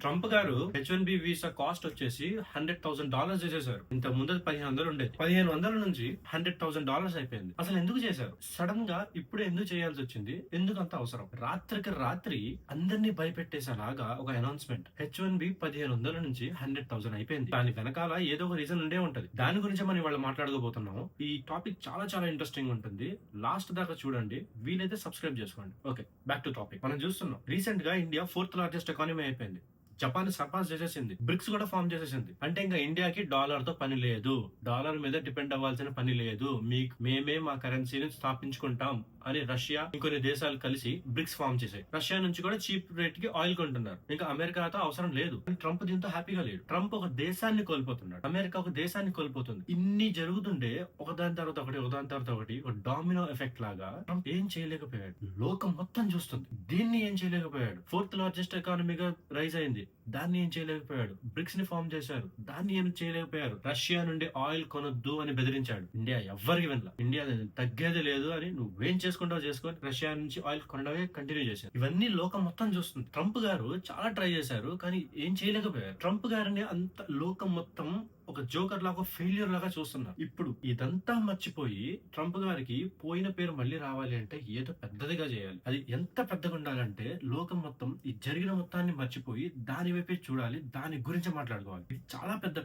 Trump గారు H one B visa cost వచ్చేసి hundred thousand dollars చేసేసారు. ఇంత ముందు పదిహేను వందలు ఉండేది. పదిహేను వందల నుంచి హండ్రెడ్ థౌసండ్ డాలర్స్ అయిపోయింది. అసలు ఎందుకు చేశారు? సడన్గా ఇప్పుడు ఎందుకు చేయాల్సి వచ్చింది? ఎందుకు అంత అవసరం? రాత్రికి రాత్రి అందరినీ భయపెట్టేసేలాగా ఒక అనౌన్స్మెంట్ హెచ్ వన్ బి పదిహేను వందల నుంచి హండ్రెడ్ థౌసండ్ అయిపోయింది. దాని వెనకాల ఏదో ఒక రీజన్ ఉండే ఉంటది. దాని గురించి మనం ఇవాళ మాట్లాడుకోబోతున్నాం ఈ టాపిక్ చాలా చాలా ఇంట్రెస్టింగ్ ఉంటుంది. లాస్ట్ దాకా చూడండి. వీలైతే సబ్స్క్రైబ్ చేసుకోండి. ఓకే బ్యాక్ టు టాపిక్ మనం చూస్తున్నాం. రీసెంట్గా ఇండియా ఫోర్త్ లార్జెస్ట్ ఎకానమీ అయిపోయింది. జపాన్ సర్పాస్ చేసేసింది. బ్రిక్స్ కూడా ఫామ్ చేసేసింది. అంటే ఇంకా ఇండియాకి డాలర్తో పని లేదు. డాలర్ మీద డిపెండ్ అవ్వాల్సిన పని లేదు. మీకు మేమే మా కరెన్సీని స్థాపించుకుంటాం అని రష్యా ఇంకొన్ని దేశాలు కలిసి బ్రిక్స్ ఫామ్ చేశాయి రష్యా నుంచి కూడా చీప్ రేట్కి ఆయిల్ కొంటున్నారు. ఇంకా అమెరికాతో అవసరం లేదు. ట్రంప్ దీంతో హ్యాపీగా లేడు. ట్రంప్ ఒక దేశాన్ని కోల్పోతున్నాడు. అమెరికా ఒక దేశాన్ని కోల్పోతుంది. ఇన్ని జరుగుతుండే ఒకదాని తర్వాత ఒకటి ఒకదాని తర్వాత ఒకటి ఒక డామినో ఎఫెక్ట్ లాగా ట్రంప్ ఏం చేయలేకపోయాడు. లోకం మొత్తం చూస్తుంది. దీన్ని ఏం చేయలేకపోయాడు. ఫోర్త్ లార్జెస్ట్ ఎకానమీగా రైజ్ అయింది. దాన్ని ఏం చేయలేకపోయాడు? బ్రిక్స్ని ఫామ్ చేశారు దాన్ని ఏం చేయలేకపోయారు? రష్యా నుండి ఆయిల్ కొనొద్దు అని బెదిరించాడు. ఇండియా ఎవ్వరికి వినలా. ఇండియా తగ్గేది లేదు అని నువ్వేం చేసుకుంటావు చేసుకొని రష్యా నుంచి ఆయిల్ కొనడమే కంటిన్యూ చేశారు. ఇవన్నీ లోకం మొత్తం చూస్తుంది. ట్రంప్ గారు చాలా ట్రై చేశారు కానీ ఏం చేయలేకపోయారు. ట్రంప్ గారిని అంత లోకం మొత్తం ఒక జోకర్ లాగా ఫెయిల్యూర్ లాగా చూస్తున్నారు. ఇప్పుడు ఇదంతా మర్చిపోయి ట్రంప్ గారికి పోయిన పేరు మళ్ళీ రావాలి అంటే ఏదో పెద్దదిగా చేయాలి. అది ఎంత పెద్దగా ఉండాలంటే లోకం మొత్తం ఈ జరిగిన మొత్తాన్ని మర్చిపోయి దాని వైపే చూడాలి దాని గురించి మాట్లాడుకోవాలి. ఇది చాలా పెద్ద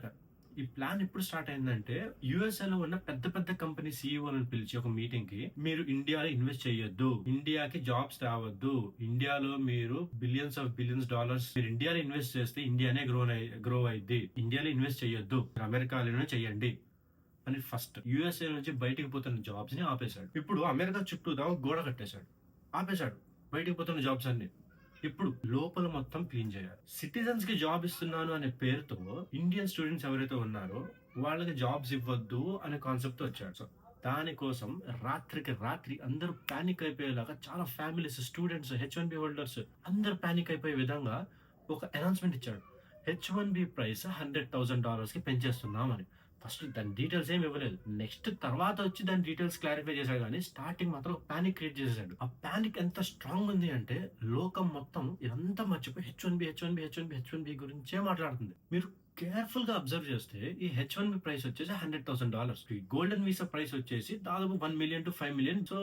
ఈ ప్లాన్ ఎప్పుడు స్టార్ట్ అయిందంటే యుఎస్ఏ లో ఉన్న పెద్ద పెద్ద కంపెనీ సీఈఓలను పిలిచి ఒక మీటింగ్కి మీరు ఇండియాలో ఇన్వెస్ట్ చేయొద్దు ఇండియాకి జాబ్స్ రావద్దు ఇండియాలో మీరు బిలియన్స్ ఆఫ్ బిలియన్స్ డాలర్స్ మీరు ఇండియాలో ఇన్వెస్ట్ చేస్తే ఇండియానే గ్రో గ్రో అయింది ఇండియాలో ఇన్వెస్ట్ చేయొద్దు అమెరికాలోనే చేయండి అని ఫస్ట్. యుఎస్ఏ నుంచి బయటికి పోతున్న జాబ్స్ని ఆపేశాడు. ఇప్పుడు అమెరికా చుట్టూదా గోడ కట్టేశాడు. ఆపేశాడు బయటికి పోతున్న జాబ్స్ అన్ని. ఇప్పుడు లోపల మొత్తం క్లీన్ చేయాలి. సిటిజన్స్కి జాబ్ ఇస్తున్నాను అనే పేరుతో ఇండియన్ స్టూడెంట్స్ ఎవరైతే ఉన్నారో వాళ్ళకి జాబ్స్ ఇవ్వద్దు అనే కాన్సెప్ట్ వచ్చాడు సో దానికోసం రాత్రికి రాత్రి అందరూ పానిక్ అయిపోయేలాగా చాలా families students H one B holders అందరూ పానిక్ అయిపోయే విధంగా ఒక అనౌన్స్మెంట్ ఇచ్చాడు H one B price hundred thousand డాలర్స్కి పెంచేస్తున్నామని. ఫస్ట్ దాని డీటెయిల్స్ ఏమి ఇవ్వలేదు. నెక్స్ట్ తర్వాత వచ్చి దాని డీటెయిల్స్ క్లారిఫై చేశాడు కానీ స్టార్టింగ్ మాత్రం పానిక్ క్రియేట్ చేశాడు ఆ పానిక్ ఎంత స్ట్రాంగ్ ఉంది అంటే లోకం మొత్తం ఇదంతా మర్చిపోయి H one B H one B H one B H one B గురించే మాట్లాడుతుంది. మీరు కేర్ఫుల్గా అబ్జర్వ్ చేస్తే ఈ హెచ్ వన్ ప్రైస్ వచ్చేసి hundred thousand dollars golden visa price వచ్చేసి దాదాపు one million to five million so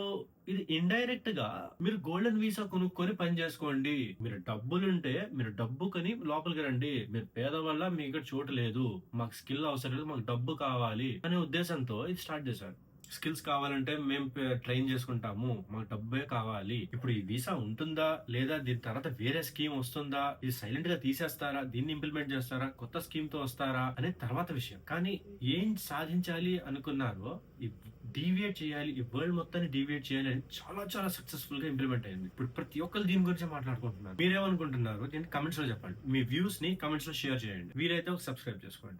ఇది ఇండైరెక్ట్గా మీరు గోల్డెన్ వీసా కొనుక్కొని పని చేసుకోండి. మీరు డబ్బులుంటే మీరు డబ్బు కొని లోపలికి రండి. మీరు పేదవల్ల మీ ఇక్కడ చోటు లేదు. మాకు స్కిల్ అవసరం లేదు మాకు డబ్బు కావాలి అనే ఉద్దేశంతో ఇది స్టార్ట్ చేశారు. స్కిల్స్ కావాలంటే మేము ట్రైన్ చేసుకుంటాము. మాకు డబ్బే కావాలి. ఇప్పుడు ఈ వీసా ఉంటుందా? లేదా దీని తర్వాత వేరే స్కీమ్ వస్తుందా? ఇది సైలెంట్గా తీసేస్తారా? దీన్ని ఇంప్లిమెంట్ చేస్తారా? కొత్త స్కీమ్తో వస్తారా? అనే తర్వాత విషయం. కానీ ఏం సాధించాలి అనుకున్నారో ఈ డీవియేట్ చేయాలి ఈ వరల్డ్ మొత్తాన్ని డీవియేట్ చేయాలి అని చాలా చాలా సక్సెస్ఫుల్గా ఇంప్లిమెంట్ అయింది. ఇప్పుడు ప్రతి ఒక్కరు దీని గురించి మాట్లాడుకుంటున్నారు. మీరేమనుకుంటున్నారు? దీన్ని కమెంట్స్లో చెప్పండి. మీ వ్యూస్ని కమెంట్స్లో షేర్ చేయండి. వీరైతే ఒక సబ్స్క్రైబ్ చేసుకోండి.